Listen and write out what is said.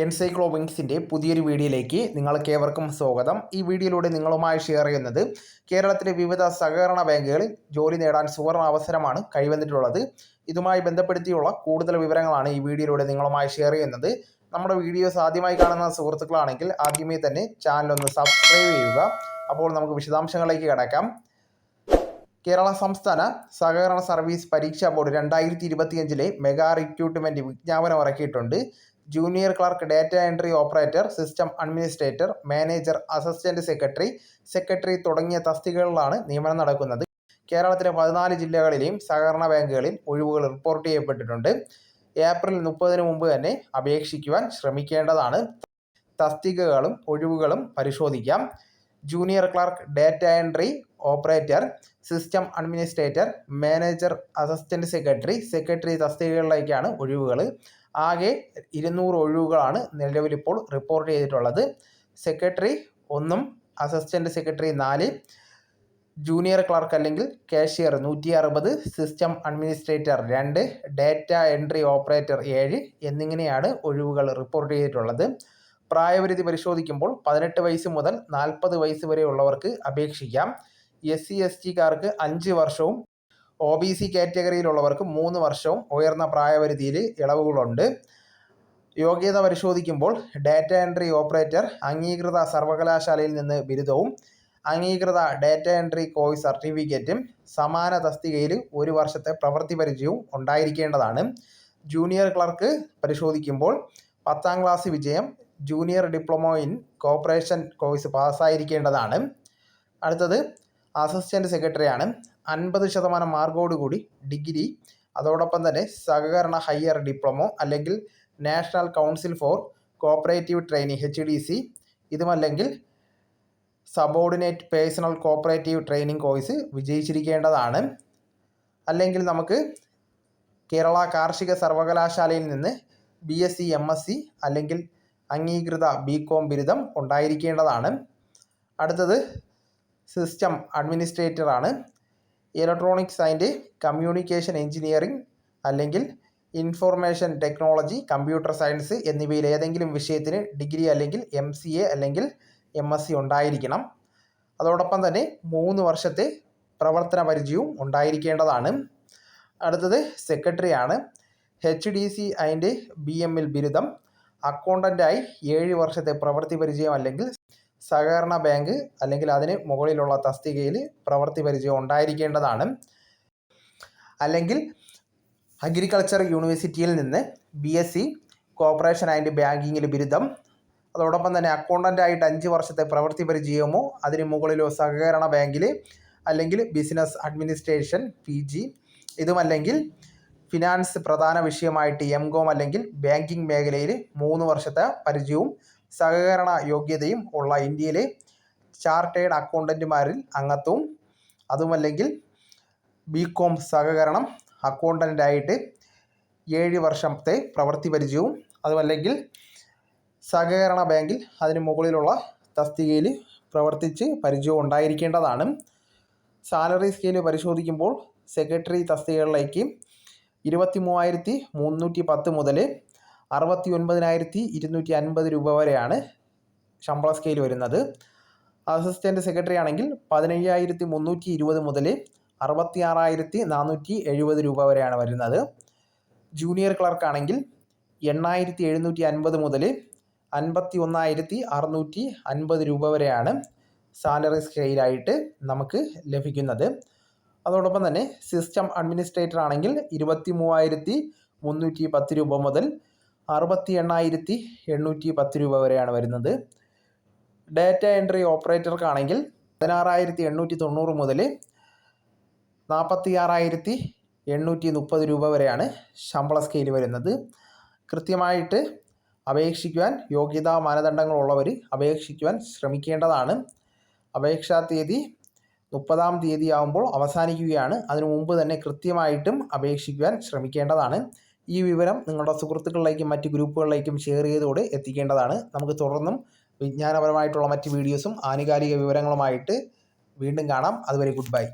എൻസൈക്ലോ വിങ്സിന്റെ പുതിയൊരു വീഡിയോയിലേക്ക് നിങ്ങൾക്ക് ഏവർക്കും സ്വാഗതം. ഈ വീഡിയോയിലൂടെ നിങ്ങളുമായി ഷെയർ ചെയ്യുന്നത് കേരളത്തിലെ വിവിധ സഹകരണ ബാങ്കുകളിൽ ജോലി നേടാൻ സുവർണ അവസരമാണ് കൈവന്നിട്ടുള്ളത്. ഇതുമായി ബന്ധപ്പെടുത്തിയുള്ള കൂടുതൽ വിവരങ്ങളാണ് ഈ വീഡിയോയിലൂടെ നിങ്ങളുമായി ഷെയർ ചെയ്യുന്നത്. നമ്മുടെ വീഡിയോസ് ആദ്യമായി കാണുന്ന സുഹൃത്തുക്കളാണെങ്കിൽ ആദ്യമേ തന്നെ ചാനൽ ഒന്ന് സബ്സ്ക്രൈബ് ചെയ്യുക. അപ്പോൾ നമുക്ക് വിശദാംശങ്ങളിലേക്ക് കിടക്കാം. കേരള സംസ്ഥാന സഹകരണ സർവീസ് പരീക്ഷാ ബോർഡ് രണ്ടായിരത്തി ഇരുപത്തിയഞ്ചിലെ മെഗാ റിക്രൂട്ട്മെന്റ് വിജ്ഞാപനം ഇറക്കിയിട്ടുണ്ട്. Junior clerk data entry operator system administrator manager assistant secretary secretary തുടങ്ങിയ തസ്തികകളിലാണ് നിയമനം നടക്കുന്നത്. കേരളത്തിലെ പതിനാല് ജില്ലകളിലെയും സഹകരണ ബാങ്കുകളിൽ ഒഴിവുകൾ റിപ്പോർട്ട് ചെയ്യപ്പെട്ടിട്ടുണ്ട്. ഏപ്രിൽ മുപ്പതിന് മുമ്പ് തന്നെ അപേക്ഷിക്കുവാൻ ശ്രമിക്കേണ്ടതാണ്. തസ്തികകളും ഒഴിവുകളും പരിശോധിക്കാം. Junior clerk data entry operator system administrator manager assistant secretary secretary തസ്തികകളിലേക്കാണ് ഒഴിവുകൾ. ആകെ ഇരുന്നൂറ് ഒഴിവുകളാണ് നിലവിലിപ്പോൾ റിപ്പോർട്ട് ചെയ്തിട്ടുള്ളത്. സെക്രട്ടറി ഒന്നും അസിസ്റ്റന്റ് സെക്രട്ടറി നാല് ജൂനിയർ ക്ലർക്ക് അല്ലെങ്കിൽ കാഷ്യർ നൂറ്റി അറുപത് സിസ്റ്റം അഡ്മിനിസ്ട്രേറ്റർ രണ്ട് ഡാറ്റ എൻട്രി ഓപ്പറേറ്റർ ഏഴ് എന്നിങ്ങനെയാണ് ഒഴിവുകൾ റിപ്പോർട്ട് ചെയ്തിട്ടുള്ളത്. പ്രായപരിധി പരിശോധിക്കുമ്പോൾ പതിനെട്ട് വയസ്സ് മുതൽ നാൽപ്പത് വയസ്സ് വരെയുള്ളവർക്ക് അപേക്ഷിക്കാം. എസ് സി എസ് ടിക്കാർക്ക് അഞ്ച് വർഷവും ഒ ബി സി കാറ്റഗറിയിലുള്ളവർക്ക് മൂന്ന് വർഷവും ഉയർന്ന പ്രായപരിധിയിൽ ഇളവുകളുണ്ട്. യോഗ്യത പരിശോധിക്കുമ്പോൾ ഡാറ്റ എൻട്രി ഓപ്പറേറ്റർ അംഗീകൃത സർവകലാശാലയിൽ നിന്ന് ബിരുദവും അംഗീകൃത ഡാറ്റ എൻട്രി കോഴ്സ് സർട്ടിഫിക്കറ്റും സമാന തസ്തികയിൽ ഒരു വർഷത്തെ പ്രവൃത്തി പരിചയവും ഉണ്ടായിരിക്കേണ്ടതാണ്. ജൂനിയർ ക്ലർക്ക് പരിശോധിക്കുമ്പോൾ പത്താം ക്ലാസ് വിജയം junior diploma in cooperation course പാസ്സായിരിക്കേണ്ടതാണ്. അടുത്തത് അസിസ്റ്റന്റ് സെക്രട്ടറിയാണ്. അൻപത് ശതമാനം മാർക്കോടുകൂടി ഡിഗ്രി. അതോടൊപ്പം തന്നെ സഹകരണ ഹയർ ഡിപ്ലോമോ അല്ലെങ്കിൽ national council for cooperative training H D C. ഇതുമല്ലെങ്കിൽ subordinate personnel cooperative training course വിജയിച്ചിരിക്കേണ്ടതാണ്. അല്ലെങ്കിൽ നമുക്ക് കേരള കാർഷിക സർവകലാശാലയിൽ നിന്ന് B S C M S C അല്ലെങ്കിൽ അംഗീകൃത ബി കോം ബിരുദം ഉണ്ടായിരിക്കേണ്ടതാണ്. അടുത്തത് സിസ്റ്റം അഡ്മിനിസ്ട്രേറ്റർ ആണ് ഇലക്ട്രോണിക്സ് ആൻഡ് കമ്മ്യൂണിക്കേഷൻ എഞ്ചിനീയറിംഗ് അല്ലെങ്കിൽ ഇൻഫോർമേഷൻ ടെക്നോളജി കമ്പ്യൂട്ടർ സയൻസ് എന്നിവയിൽ ഏതെങ്കിലും വിഷയത്തിന് ഡിഗ്രി അല്ലെങ്കിൽ എം സി എ അല്ലെങ്കിൽ എം എസ് സി ഉണ്ടായിരിക്കണം. അതോടൊപ്പം തന്നെ മൂന്ന് വർഷത്തെ പ്രവർത്തന പരിചയവും ഉണ്ടായിരിക്കേണ്ടതാണ്. അടുത്തത് സെക്രട്ടറിയാണ് എച്ച് ഡി സി അതിന്റെ ബി എമ്മിൽ ബിരുദം. അക്കൗണ്ടന്റായി ഏഴ് വർഷത്തെ പ്രവൃത്തി പരിചയം അല്ലെങ്കിൽ സഹകരണ ബാങ്ക് അല്ലെങ്കിൽ അതിന് മുകളിലുള്ള തസ്തികയിൽ പ്രവൃത്തി പരിചയം ഉണ്ടായിരിക്കേണ്ടതാണ്. അല്ലെങ്കിൽ അഗ്രികൾച്ചർ യൂണിവേഴ്സിറ്റിയിൽ നിന്ന് B S C cooperation and ബാങ്കിങ്ങിൽ ബിരുദം അതോടൊപ്പം തന്നെ അക്കൗണ്ടന്റ് ആയിട്ട് അഞ്ച് വർഷത്തെ പ്രവൃത്തി പരിചയമോ അതിന് മുകളിലോ സഹകരണ ബാങ്കിൽ അല്ലെങ്കിൽ ബിസിനസ് അഡ്മിനിസ്ട്രേഷൻ പി ജി ഇതുമല്ലെങ്കിൽ ഫിനാൻസ് പ്രധാന വിഷയമായിട്ട് എം കോം അല്ലെങ്കിൽ ബാങ്കിങ് മേഖലയിൽ മൂന്ന് വർഷത്തെ പരിചയവും സഹകരണ യോഗ്യതയും ഉള്ള ഇന്ത്യയിലെ ചാർട്ടേഡ് അക്കൗണ്ടന്റുമാരിൽ അംഗത്വവും അതുമല്ലെങ്കിൽ ബി കോം സഹകരണം അക്കൗണ്ടന്റായിട്ട് ഏഴ് വർഷത്തെ പ്രവൃത്തി പരിചയവും അതുമല്ലെങ്കിൽ സഹകരണ ബാങ്കിൽ അതിന് മുകളിലുള്ള തസ്തികയിൽ പ്രവർത്തിച്ച് പരിചയവും ഉണ്ടായിരിക്കേണ്ടതാണ്. സാലറി സ്കെയിൽ പരിശോധിക്കുമ്പോൾ സെക്രട്ടറി തസ്തികകളിലേക്ക് ഇരുപത്തി മൂവായിരത്തി മുന്നൂറ്റി പത്ത് മുതൽ അറുപത്തി ഒൻപതിനായിരത്തി ഇരുന്നൂറ്റി അൻപത് രൂപ വരെയാണ് ശമ്പള സ്കെയിൽ വരുന്നത്. അസിസ്റ്റന്റ് സെക്രട്ടറി ആണെങ്കിൽ പതിനയ്യായിരത്തി മുന്നൂറ്റി ഇരുപത് മുതൽ അറുപത്തി ആറായിരത്തി നാനൂറ്റി എഴുപത് രൂപ വരെയാണ് വരുന്നത്. ജൂനിയർ ക്ലർക്ക് ആണെങ്കിൽ എണ്ണായിരത്തി എഴുന്നൂറ്റി അൻപത് മുതൽ അൻപത്തി ഒന്നായിരത്തി അറുന്നൂറ്റി അൻപത് രൂപ വരെയാണ് സാലറി സ്കെയിലായിട്ട് നമുക്ക് ലഭിക്കുന്നത്. അതോടൊപ്പം തന്നെ സിസ്റ്റം അഡ്മിനിസ്ട്രേറ്റർ ആണെങ്കിൽ ഇരുപത്തി മൂവായിരത്തി മുന്നൂറ്റി പത്ത് രൂപ മുതൽ അറുപത്തി എണ്ണായിരത്തി എണ്ണൂറ്റി പത്ത് രൂപ വരെയാണ് വരുന്നത്. ഡാറ്റ എൻട്രി ഓപ്പറേറ്റർക്കാണെങ്കിൽ പതിനാറായിരത്തി എണ്ണൂറ്റി തൊണ്ണൂറ് മുതൽ നാൽപ്പത്തി ആറായിരത്തി എണ്ണൂറ്റി മുപ്പത് രൂപ വരെയാണ് ശമ്പള സ്കെയിൽ വരുന്നത്. കൃത്യമായിട്ട് അപേക്ഷിക്കുവാൻ യോഗ്യതാ മാനദണ്ഡങ്ങളുള്ളവർ അപേക്ഷിക്കുവാൻ ശ്രമിക്കേണ്ടതാണ്. അപേക്ഷാ തീയതി മുപ്പതാം തീയതി ആകുമ്പോൾ അവസാനിക്കുകയാണ്. അതിനു മുമ്പ് തന്നെ കൃത്യമായിട്ടും അപേക്ഷിക്കുവാൻ ശ്രമിക്കേണ്ടതാണ്. ഈ വിവരം നിങ്ങളുടെ സുഹൃത്തുക്കളിലേക്കും മറ്റ് ഗ്രൂപ്പുകളിലേക്കും ഷെയർ ചെയ്തുകൂടെ എത്തിക്കേണ്ടതാണ്. നമുക്ക് തുടർന്നും വിജ്ഞാനപരമായിട്ടുള്ള മറ്റ് വീഡിയോസും ആനുകാലിക വിവരങ്ങളുമായിട്ട് വീണ്ടും കാണാം. അതുവരെ ഗുഡ് ബൈ